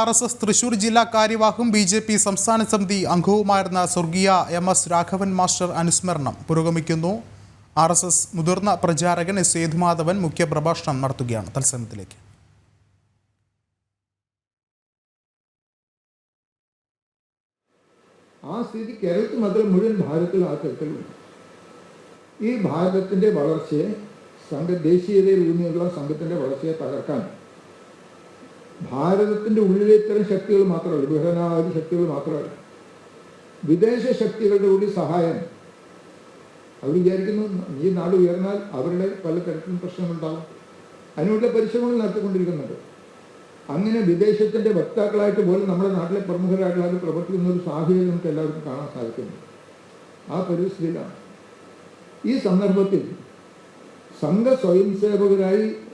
R S S Thrissur ജില്ലാ കാര്യവാഹും B J P സംസ്ഥാന സമിതി അംഗവുമായിരുന്ന സ്വർഗീയ എം എസ് രാഘവൻ മാസ്റ്റർ അനുസ്മരണം പുരോഗമിക്കുന്നു. ആർ എസ് എസ് മുതിർന്ന പ്രചാരകൻ എസ് സേതുമാധവൻ മുഖ്യപ്രഭാഷണം നടത്തുകയാണ്. തത്സമയത്തിലേക്ക്. ആ സ്ഥിതി കേരളത്തിൽ മാത്രം മുഴുവൻ ഭാരതത്തിൽ ആ തരത്തിലുണ്ട്. ഈ ഭാരതത്തിന്റെ വളർച്ചയെ സംഘ ദേശീയതയിൽ ഊന്നിയുള്ള സംഘത്തിന്റെ വളർച്ചയെ തകർക്കാൻ ഭാരതത്തിന്റെ ഉള്ളിലെ ഇത്തരം ശക്തികൾ മാത്രമല്ല വിഘടനാവാദി ശക്തികൾ മാത്രമല്ല. വിദേശ ശക്തികളുടെ കൂടി സഹായം. അവർ വിചാരിക്കുന്നു ഈ നാട് ഉയർന്നാൽ അവരുടെ പല തരത്തിലും പ്രശ്നങ്ങളുണ്ടാകും അതിനുള്ള പരിശ്രമങ്ങൾ നടത്തിക്കൊണ്ടിരിക്കുന്നുണ്ട്. അങ്ങനെ വിദേശത്തിന്റെ വക്താക്കളായിട്ട് പോലും നമ്മുടെ നാട്ടിലെ പ്രമുഖരായിട്ടുള്ള പ്രവർത്തിക്കുന്ന ഒരു സാഹചര്യം നമുക്ക് എല്ലാവർക്കും കാണാൻ സാധിക്കുന്നു. ആ പരിസ്ഥിതിയിലാണ് ഈ സന്ദർഭത്തിൽ സംഘ സ്വയം സേവകരായി പ്ര-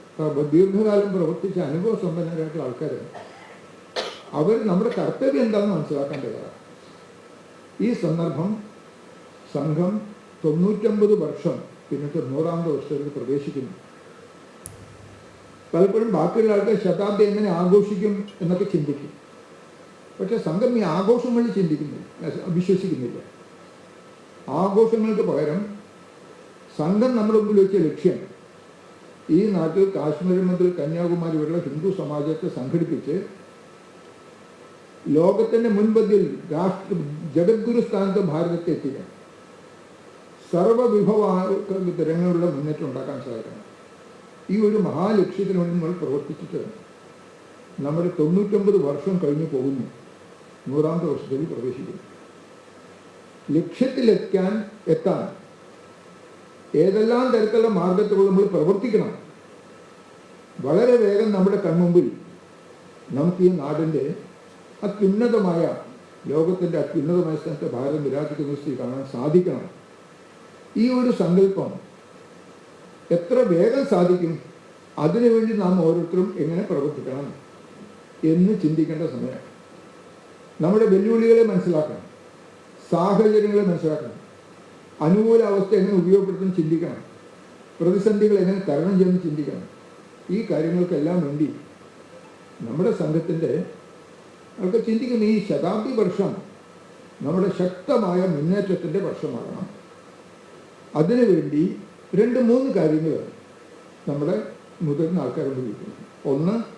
ദീർഘകാലം പ്രവർത്തിച്ച അനുഭവ സമ്പന്നരായിട്ടുള്ള ആൾക്കാർ അവർ നമ്മുടെ കർത്തവ്യം എന്താണെന്ന് മനസ്സിലാക്കാൻ തയ്യാറാണ് ഈ സന്ദർഭം സംഘം തൊണ്ണൂറ്റൊമ്പത് വർഷം പിന്നിട്ട് നൂറാമത്തെ വർഷത്തിൽ പ്രവേശിക്കുന്നു. പലപ്പോഴും ബാക്കിയുള്ള ആൾക്കാർ ശതാബ്ദി എങ്ങനെ ആഘോഷിക്കും എന്നൊക്കെ ചിന്തിക്കും. പക്ഷെ സംഘം ഈ ആഘോഷങ്ങളിൽ ചിന്തിക്കുന്നില്ല വിശ്വസിക്കുന്നില്ല. ആഘോഷങ്ങൾക്ക് പകരം സംഘം നമ്മുടെ മുമ്പിൽ വെച്ച ലക്ഷ്യം ഈ നാട്ടിൽ കാശ്മീർ മുതൽ കന്യാകുമാരി വരെയുള്ള ഹിന്ദു സമാജത്തെ സംഘടിപ്പിച്ച് ലോകത്തിന്റെ മുൻപതിൽ രാഷ്ട്ര ജഗദ്ഗുരു സ്ഥാനത്ത് ഭാരതത്തെ എത്തിക്കാൻ സർവവിഭവ തിരങ്ങളുടെ മുന്നേറ്റം ഉണ്ടാക്കാൻ സാധിക്കണം ഈ ഒരു മഹാലക്ഷ്യത്തിന് വേണ്ടി നമ്മൾ പ്രവർത്തിച്ചിട്ട് നമ്മുടെ തൊണ്ണൂറ്റൊമ്പത് വർഷം കഴിഞ്ഞു പോകുന്നു. നൂറാമത്തെ വർഷത്തിൽ പ്രവേശിക്കുന്നു. ലക്ഷ്യത്തിലെത്താൻ എത്താൻ ഏതെല്ലാം തരത്തിലുള്ള മാർഗത്തിലൂടെ നമ്മൾ പ്രവർത്തിക്കണം. വളരെ വേഗം നമ്മുടെ കൺമുമ്പിൽ നമുക്ക് ഈ നാടിന്റെ അത്യുന്നതമായ ലോകത്തിന്റെ അത്യുന്നതമായ സ്ഥലത്ത് ഭാരതം വിരാജിക്കുന്ന സ്ഥിതി കാണാൻ സാധിക്കണം. ഈ ഒരു സങ്കല്പം എത്ര വേഗം സാധിക്കും അതിനുവേണ്ടി നാം ഓരോരുത്തരും എങ്ങനെ പ്രവർത്തിക്കണം എന്ന് ചിന്തിക്കേണ്ട സമയം നമ്മുടെ വെല്ലുവിളികളെ മനസ്സിലാക്കണം സാഹചര്യങ്ങളെ മനസ്സിലാക്കണം. അനുകൂല അവസ്ഥ എങ്ങനെ ഉപയോഗപ്പെടുത്തും ചിന്തിക്കണം. പ്രതിസന്ധികൾ എങ്ങനെ തരണം ചെയ്യുന്ന ചിന്തിക്കണം. ഈ കാര്യങ്ങൾക്കെല്ലാം വേണ്ടി നമ്മുടെ സംഘത്തിന്റെ ഒക്കെ ചിന്തിക്കുന്ന ഈ ശതാബ്ദി വർഷം നമ്മുടെ ശക്തമായ മുന്നേറ്റത്തിന്റെ വർഷമാകണം. അതിനുവേണ്ടി രണ്ട് മൂന്ന് കാര്യങ്ങൾ നമ്മുടെ മുതിർന്ന ആൾക്കാർ ഉപയോഗിക്കുന്നു ഒന്ന്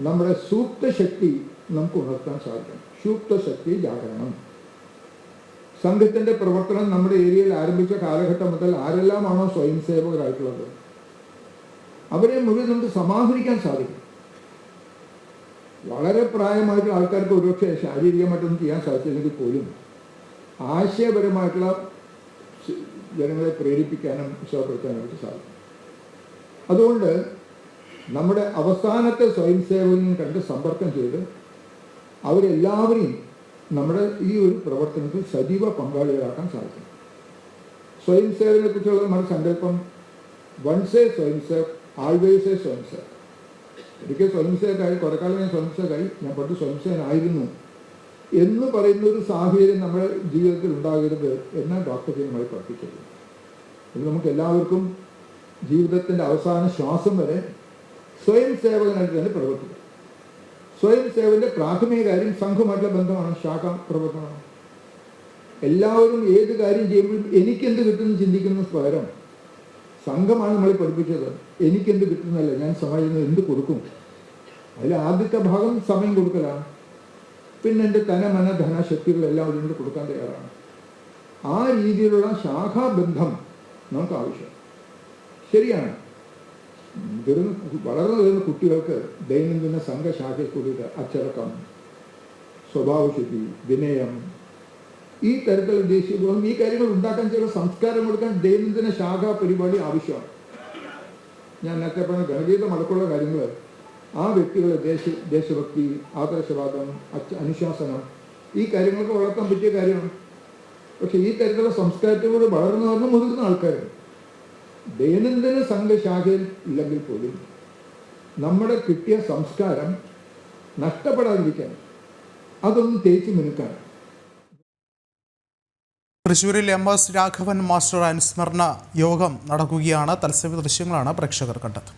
നമ്മുടെ സൂക്തശക്തി നമുക്ക് ഉണർത്താൻ സാധിക്കണം. സൂക്തശക്തി ജാഗരണം. സംഘത്തിന്റെ പ്രവർത്തനം നമ്മുടെ ഏരിയയിൽ ആരംഭിച്ച കാലഘട്ടം മുതൽ ആരെല്ലാമാണോ സ്വയം സേവകരായിട്ടുള്ളത്? അവരെ മുഴുവൻ നമുക്ക് സമാഹരിക്കാൻ സാധിക്കും. വളരെ പ്രായമായിട്ടുള്ള ആൾക്കാർക്ക് ഒരുപക്ഷെ ശാരീരികമായിട്ടൊന്നും ചെയ്യാൻ സാധിച്ചില്ലെങ്കിൽ പോലും ആശയപരമായിട്ടുള്ള ജനങ്ങളെ പ്രേരിപ്പിക്കാനും ഉത്സാഹപ്പെടുത്താനും അവർക്ക് സാധിക്കും. അതുകൊണ്ട് നമ്മുടെ അവസാനത്തെ സ്വയം സേവകനും കണ്ട് സമ്പർക്കം ചെയ്ത് അവരെല്ലാവരെയും നമ്മുടെ ഈ ഒരു പ്രവർത്തനത്തിൽ സജീവ പങ്കാളികളാക്കാൻ സാധിക്കും. സ്വയം സേവനെ കുറിച്ചുള്ള നമ്മുടെ സങ്കല്പം വൺസേ സ്വയം സേവ് ആൾവേസേ സ്വയം സേവ് എനിക്ക് സ്വയം സേവകായി കുറെ കാലം ഞാൻ സ്വയം സേവകായി ഞാൻ പണ്ട് സ്വയം സേവനായിരുന്നു എന്ന് പറയുന്ന ഒരു സാഹചര്യം നമ്മുടെ ജീവിതത്തിൽ ഉണ്ടാകരുത് എന്ന് ഡോക്ടർ ചെയ്യുമായി പഠിപ്പിച്ചത് ഇത് നമുക്ക് എല്ലാവർക്കും ജീവിതത്തിന്റെ അവസാന ശ്വാസം വരെ സ്വയം സേവകനായിട്ട് തന്നെ പ്രവർത്തിക്കും സ്വയം സേവന്റെ പ്രാഥമിക കാര്യം സംഘമായിട്ടുള്ള ബന്ധമാണ് ശാഖ പ്രവർത്തനമാണ്. എല്ലാവരും ഏത് കാര്യം ചെയ്യുമ്പോഴും എനിക്കെന്ത് കിട്ടുമെന്ന് ചിന്തിക്കുന്ന പകരം സംഘമാണ് നമ്മളെ പഠിപ്പിച്ചത്. എനിക്കെന്ത് കിട്ടുന്നല്ല ഞാൻ സഹായം എന്ത് കൊടുക്കും? അതിൽ ആദ്യത്തെ ഭാഗം സമയം കൊടുക്കലാണ്. പിന്നെ എന്റെ തന മന ധന ധനശക്തികളെല്ലാം അതിനോട് കൊടുക്കാൻ തയ്യാറാണ്. ആ രീതിയിലുള്ള ശാഖാബന്ധം നമുക്ക് ആവശ്യം ശരിയാണ്. മുതിർന്ന വളർന്നു വരുന്ന കുട്ടികൾക്ക് ദൈനംദിന സംഘശാഖയിൽ കൂടിയിട്ട് അച്ചടക്കം സ്വഭാവശുദ്ധി വിനയം ഈ തരത്തിലുള്ള ദേശീയ ബോധം ഈ കാര്യങ്ങൾ ഉണ്ടാക്കാൻ ചില സംസ്കാരം കൊടുക്കാൻ ദൈനംദിന ശാഖ പരിപാടി ആവശ്യമാണ്. ഞാൻ നേരത്തെ പറഞ്ഞ ഗണഗീതം അടക്കമുള്ള കാര്യങ്ങൾ ആ വ്യക്തികളെ ദേശ ദേശഭക്തി ആദർശവാദം അനുശാസനം ഈ കാര്യങ്ങളൊക്കെ വളർത്താൻ പറ്റിയ കാര്യമാണ്. പക്ഷെ ഈ തരത്തിലുള്ള സംസ്കാരത്തിലൂടെ വളർന്നു വന്ന് മുതിർന്ന ആൾക്കാർ ദൈനംദിന സംഘശാഖയിൽ ഇല്ലെങ്കിൽ പോലും നമ്മുടെ കിട്ടിയ സംസ്കാരം നഷ്ടപ്പെടാതിരിക്കാൻ അതൊന്ന് തേച്ച് മിനുക്കാൻ തൃശ്ശൂരിൽ എം എസ് രാഘവൻ മാസ്റ്റർ അനുസ്മരണ യോഗം നടക്കുകയാണ്. തത്സമയ ദൃശ്യങ്ങളാണ് പ്രേക്ഷകർ കണ്ടത്.